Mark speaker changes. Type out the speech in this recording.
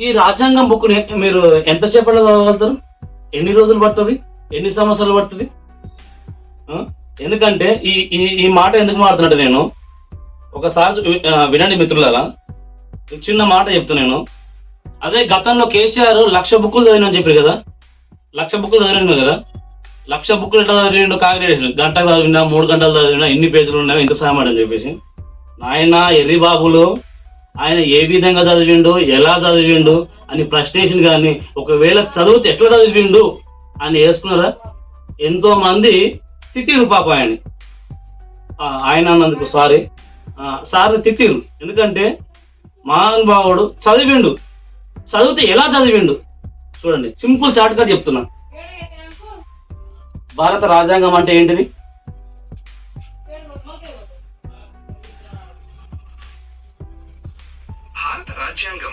Speaker 1: ఈ రాజ్యాంగం బుక్ మీరు ఎంతసేపట్లో చదవగలుగుతారు? ఎన్ని రోజులు పడుతుంది? ఎన్ని సంవత్సరాలు పడుతుంది? ఎందుకంటే ఈ ఈ ఈ మాట ఎందుకు మారుతున్నట్టు నేను? ఒకసారి వినండి మిత్రులారా. చిన్న మాట చెప్తున్నాను అదే గతంలో కేసీఆర్ లక్ష బుక్కులు చదివినని చెప్పారు కదా? లక్ష బుక్కులు చదివినాను కదా? లక్ష బుక్కులు ఎట్లా చదివిండు? కాంగ్రెస్ గంట చదివినా మూడు గంటలు చదివినా ఎన్ని పేజీలు ఉన్నాయో ఇంత సాయం అని చెప్పేసి. నాయన ఎర్రి బాబులు ఆయన ఏ విధంగా చదివిండు ఎలా చదివిండు అని ప్రశ్నేషన్ కానీ ఒకవేళ చదివితే ఎట్లా చదివిండు అని వేసుకున్నారా? ఎంతో మంది తిట్టిరు పాప ఆయన ఆయన అన్నందుకు సారీ సార్ని తిట్టిరు ఎందుకంటే మహానుభావుడు చదివిండు. చదివితే ఎలా చదివిండు? చూడండి సింపుల్ షార్ట్ కట్ చెప్తున్నా. భారత రాజ్యాంగం అంటే ఏంటిది?
Speaker 2: రాజ్యాంగం